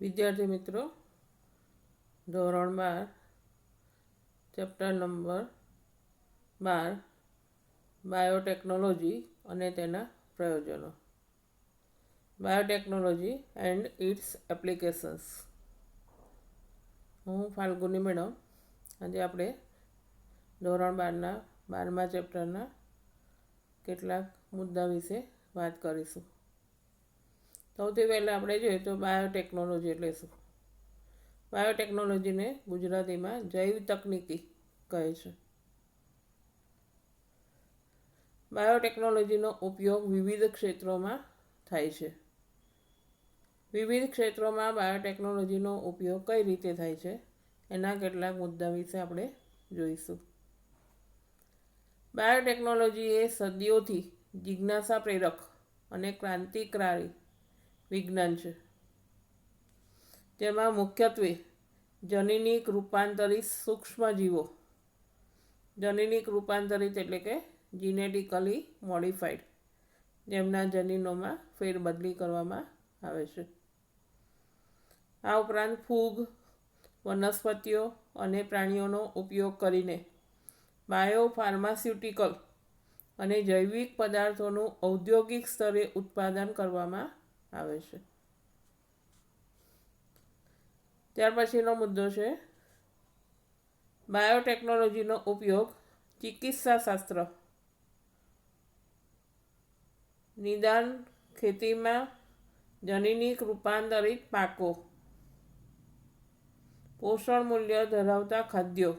વિદ્યાર્થી મિત્રો, ધોરણ બાર, ચેપ્ટર નંબર બાર, બાયોટેકનોલોજી અને તેના પ્રયોજનો. Biotechnology and its applications. હું ફાલ્ગુની મેડમ. આજે આપણે ધોરણ બારના, બારમા ચેપ્ટરના કેટલાક મુદ્દા વિશે વાત કરીશું. સૌથી પહેલાં આપણે જોઈએ તો બાયોટેકનોલોજી એટલે શું? બાયોટેકનોલોજીને ગુજરાતીમાં જૈવ તકનિકી કહે છે. બાયોટેકનોલોજીનો ઉપયોગ વિવિધ ક્ષેત્રોમાં થાય છે. વિવિધ ક્ષેત્રોમાં બાયોટેકનોલોજીનો ઉપયોગ કઈ રીતે થાય છે? એના કેટલાક મુદ્દા વિશે આપણે જોઈશું. બાયોટેકનોલોજી એ સદીઓથી જિજ્ઞાસા પ્રેરક અને ક્રાંતિકારી વિજ્ઞાન છે. જેમાં મુખ્યત્વે જનીનિક રૂપાંતરિત સૂક્ષ્મજીવો. જનીનિક રૂપાંતરિત એટલે કે જીનેટિકલી મોડિફાઈડ જેમના જનીનોમાં ફેરબદલી કરવામાં આવે છે. આ ઉપરાંત ફૂગ, વનસ્પતિઓ અને પ્રાણીઓનો ઉપયોગ કરીને બાયોફાર્માસ્યુટિકલ અને જૈવિક પદાર્થોનું ઔદ્યોગિક સ્તરે ઉત્પાદન કરવામાં આવે છે. ત્યાર પછીનો મુદ્દો છે, બાયોટેકનોલોજીનો ઉપયોગ ચિકિત્સા શાસ્ત્ર નિદાન ખેતીમાં જનીનિક રૂપાંતરિત પાકો. પોષણ મૂલ્ય ધરાવતા ખાદ્યો.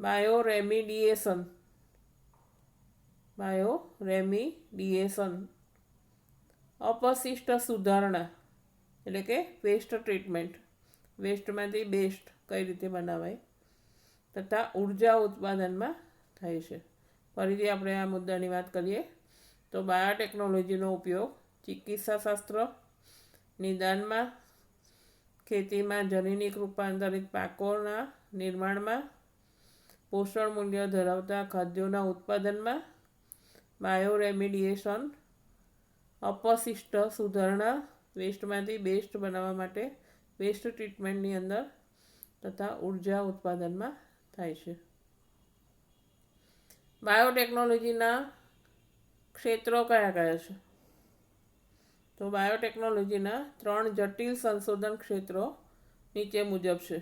બાયો રેમિડિએશન બાયો રેમિડિએશન અપશિષ્ટ સુધારણા, એટલે કે વેસ્ટ ટ્રીટમેન્ટ વેસ્ટમાંથી બેસ્ટ કઈ રીતે બનાવાય? તથા ઊર્જા ઉત્પાદનમાં થાય છે. ફરીથી આપણે આ મુદ્દાની વાત કરીએ, તો બાયોટેકનોલોજીનો ઉપયોગ ચિકિત્સા શાસ્ત્ર નિદાનમાં, ખેતીમાં જનીનિક રૂપાંતરિત પાકોના નિર્માણમાં, પોષણ મૂલ્ય ધરાવતા ખાદ્યોના ઉત્પાદનમાં બાયો રેમિડિએશન અપશિષ્ટ સુધારણા વેસ્ટમાંથી બેસ્ટ બનાવવા માટે વેસ્ટ ટ્રીટમેન્ટની અંદર તથા ઊર્જા ઉત્પાદનમાં થાય છે. બાયોટેકનોલોજીના ક્ષેત્રો કયા કયા છે? તો બાયોટેકનોલોજીના ત્રણ જટિલ સંશોધન ક્ષેત્રો નીચે મુજબ છે.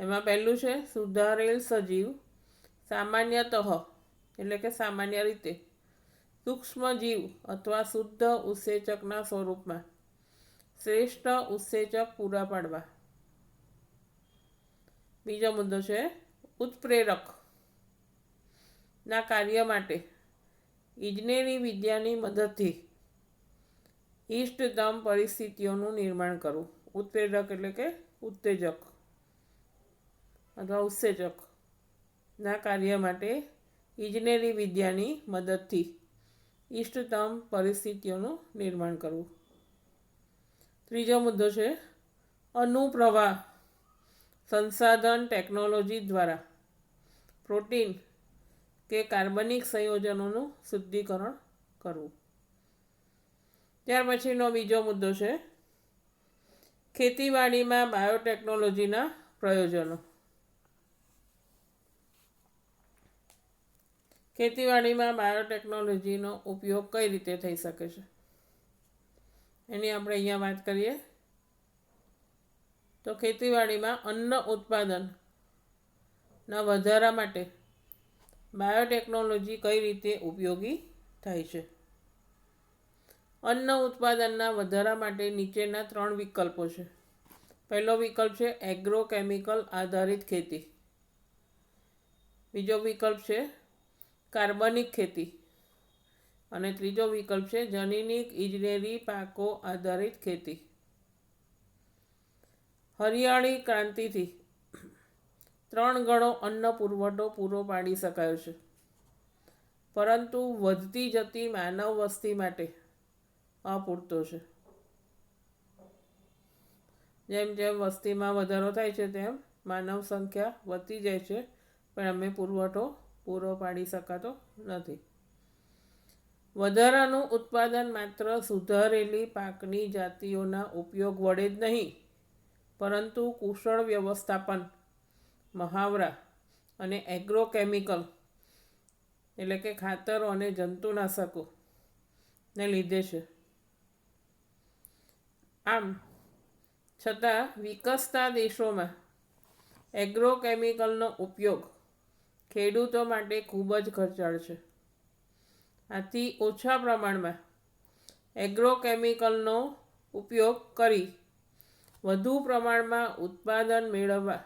એમાં પહેલું છે, સુધારેલ સજીવ સામાન્યતઃ, એટલે કે સામાન્ય રીતે સૂક્ષ્મજીવ અથવા શુદ્ધ ઉત્સેચકના સ્વરૂપમાં. શ્રેષ્ઠ ઉત્સેચક પૂરા પાડવા. બીજો મુદ્દો છે, ઉત્પ્રેરક ના કાર્ય માટે ઇજનેરી વિદ્યાની મદદથી ઇષ્ટતમ પરિસ્થિતિઓનું નિર્માણ કરવું. ઉત્પ્રેરક એટલે કે ઉત્તેજક અથવા ઉત્સેચક ના કાર્ય માટે ઇજનેરી વિદ્યાની મદદથી ઇષ્ટતમ પરિસ્થિતિઓનું નિર્માણ કરવું. ત્રીજો મુદ્દો છે, અનુપ્રવાહ. સંસાધન ટેકનોલોજી દ્વારા પ્રોટીન કે કાર્બનિક સંયોજનોનું શુદ્ધિકરણ કરવું. ત્યાર પછીનો બીજો મુદ્દો છે, ખેતીવાડીમાં બાયોટેકનોલોજીના પ્રયોજનો. ખેતીવાડીમાં બાયોટેકનોલોજીનો ઉપયોગ કઈ રીતે થઈ શકે છે? એની આપણે અહીંયા વાત કરીએ. તો ખેતીવાડીમાં અન્ન ઉત્પાદનના વધારા માટે બાયોટેકનોલોજી કઈ રીતે ઉપયોગી થાય છે? અન્ન ઉત્પાદનના વધારા માટે નીચેના ત્રણ વિકલ્પો છે. પહેલો વિકલ્પ છે એગ્રોકેમિકલ આધારિત ખેતી. બીજો વિકલ્પ છે કાર્બનિક ખેતી. અને ત્રીજો વિકલ્પ છે જનીનિક ઇજનેરી પાકો આધારિત ખેતી. હરિયાળી ક્રાંતિથી ત્રણ ગણો અન્ન પુરવઠો પૂરો પાડી શકાયો છે. પરંતુ વધતી જતી માનવ વસ્તી માટે અપૂરતો છે. જેમ જેમ વસ્તીમાં વધારો થાય છે, તેમ માનવ સંખ્યા વધતી જાય છે. પણ અમે પુરવઠો પૂરો પાડી શકાતો નથી. વધારાનું ઉત્પાદન માત્ર સુધારેલી પાકની જાતિઓના ઉપયોગ વડે જ નહીં, પરંતુ કુશળ વ્યવસ્થાપન, મહાવરા અને એગ્રોકેમિકલ એટલે કે ખાતરો અને જંતુનાશકો ને લીધે છે. આમ, છતાં વિકસતા દેશોમાં એગ્રોકેમિકલનો ઉપયોગ ખેડૂતો માટે ખૂબ જ ખર્ચાળ છે. આથી ઓછા પ્રમાણમાં એગ્રોકેમિકલનો ઉપયોગ કરી વધુ પ્રમાણમાં ઉત્પાદન મેળવવા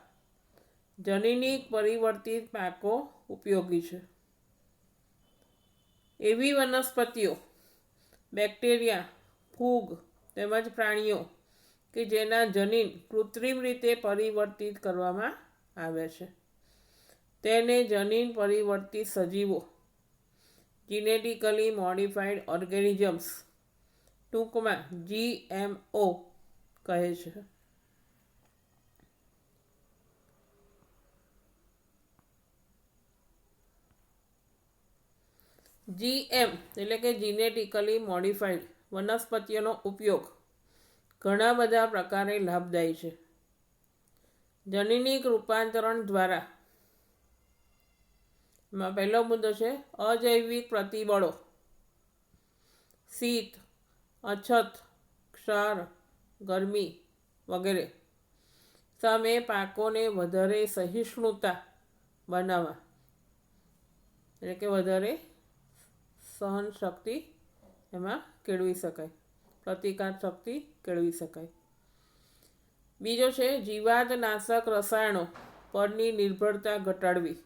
જનીનિક પરિવર્તિત પાકો ઉપયોગી છે. એવી વનસ્પતિઓ, બેક્ટેરિયા, ફૂગ તેમજ પ્રાણીઓ કે જેના જનીન કૃત્રિમ રીતે પરિવર્તિત કરવામાં આવે છે. તેને જનીન પરિવર્તિત સજીવો જીનેટિકલી મોડિફાઈડ ઓર્ગેનિઝમ્સ ટૂંકમાં જીએમઓ કહે છે. જીએમ એટલે કે જીનેટિકલી મોડિફાઈડ વનસ્પતિઓનો ઉપયોગ ઘણા બધા પ્રકારે લાભદાયી છે. જનીનિક રૂપાંતરણ દ્વારા એમાં પહેલો મુદ્દો છે, અજૈવિક પ્રતિબળો. શીત, અછત, ક્ષાર, ગરમી વગેરે. સામે પાકોને વધારે સહિષ્ણુતા બનાવવા. એટલે કે વધારે સહન શક્તિ એમાં કેળવી શકાય. પ્રતિકાર શક્તિ કેળવી શકાય. બીજો છે, જીવાતનાશક રસાયણો પરની નિર્ભરતા ઘટાડવી.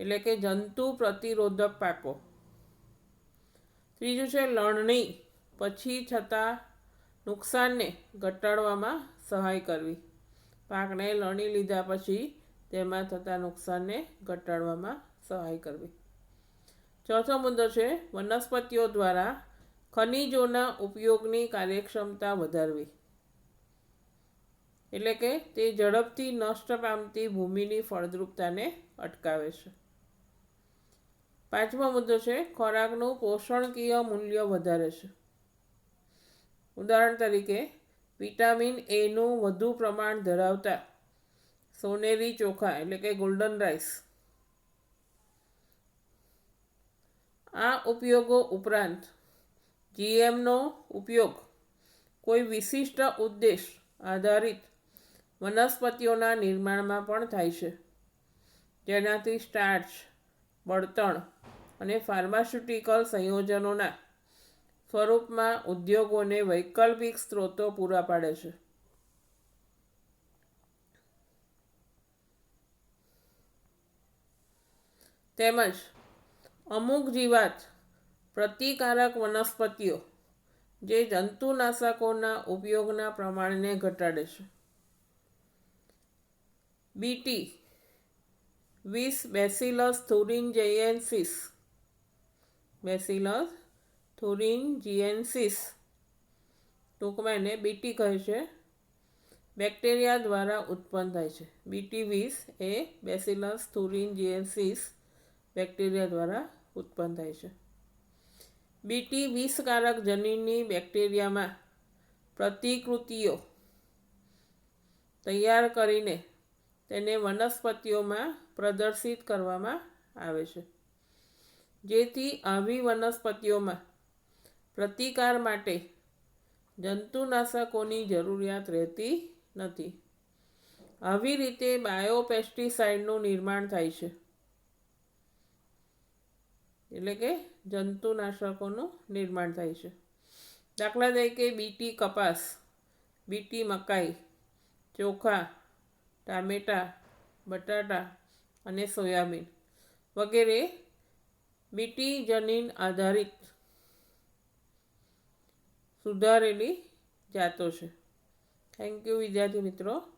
એટલે કે જંતુ પ્રતિરોધક પાકો. ત્રીજું છે લણણી. પછી થતાં નુકસાનને ઘટાડવામાં સહાય કરવી. પાકને લણી લીધા પછી તેમાં થતા નુકસાનને ઘટાડવામાં સહાય કરવી. ચોથો મુદ્દો છે વનસ્પતિઓ દ્વારા ખનિજોના ઉપયોગની કાર્યક્ષમતા વધારવી. એટલે કે તે ઝડપથી નષ્ટ પામતી ભૂમિની ફળદ્રુપતાને અટકાવે છે. પાંચમો મુદ્દો છે, ખોરાકનું પોષણકીય મૂલ્ય વધારે છે. ઉદાહરણ તરીકે, વિટામિન એનું વધુ પ્રમાણ ધરાવતા સોનેરી ચોખા એટલે કે ગોલ્ડન રાઈસ આ ઉપયોગો ઉપરાંત જીએમનો ઉપયોગ કોઈ વિશિષ્ટ ઉદ્દેશ આધારિત વનસ્પતિઓના નિર્માણમાં પણ થાય છે. જેનાથી સ્ટાર્ચ બળતણ અને ફાર્માસ્યુટિકલ સંયોજનોના સ્વરૂપમાં ઉદ્યોગોને વૈકલ્પિક સ્ત્રોતો પૂરા પાડે છે. તેમજ અમુક જીવાત પ્રતિકારક વનસ્પતિઓ જે જંતુનાશકોના ઉપયોગના પ્રમાણને ઘટાડે છે. બીટી, વીસ બેસિલસ થુરિન્જેન્સિસ બેસિલસ થુરિન્જિયન્સિસ ટૂંકમાં એને બીટી કહે છે. બેક્ટેરિયા દ્વારા ઉત્પન્ન થાય છે. બીટી વીસ એ બેસિલસ થુરિન્જિયન્સિસ બેક્ટેરિયા દ્વારા ઉત્પન્ન થાય છે. બીટી વિષકારક જનીનની બેક્ટેરિયામાં પ્રતિકૃતિઓ તૈયાર કરીને તેને વનસ્પતિઓમાં પ્રદર્શિત કરવામાં આવે છે. જેથી આવી વનસ્પતિઓમાં પ્રતિકાર માટે જંતુનાશકોની જરૂરિયાત રહેતી નથી. આવી રીતે બાયોપેસ્ટિસાઇડનું નિર્માણ થાય છે. એટલે કે જંતુનાશકોનું નિર્માણ થાય છે. દાખલા તરીકે બીટી કપાસ, બીટી મકાઈ, ચોખા, ટામેટાં, બટાટા અને સોયાબીન વગેરે બીટી જનીન આધારિત સુધારેલી જાતો છે. થેન્ક યુ વિદ્યાર્થી મિત્રો.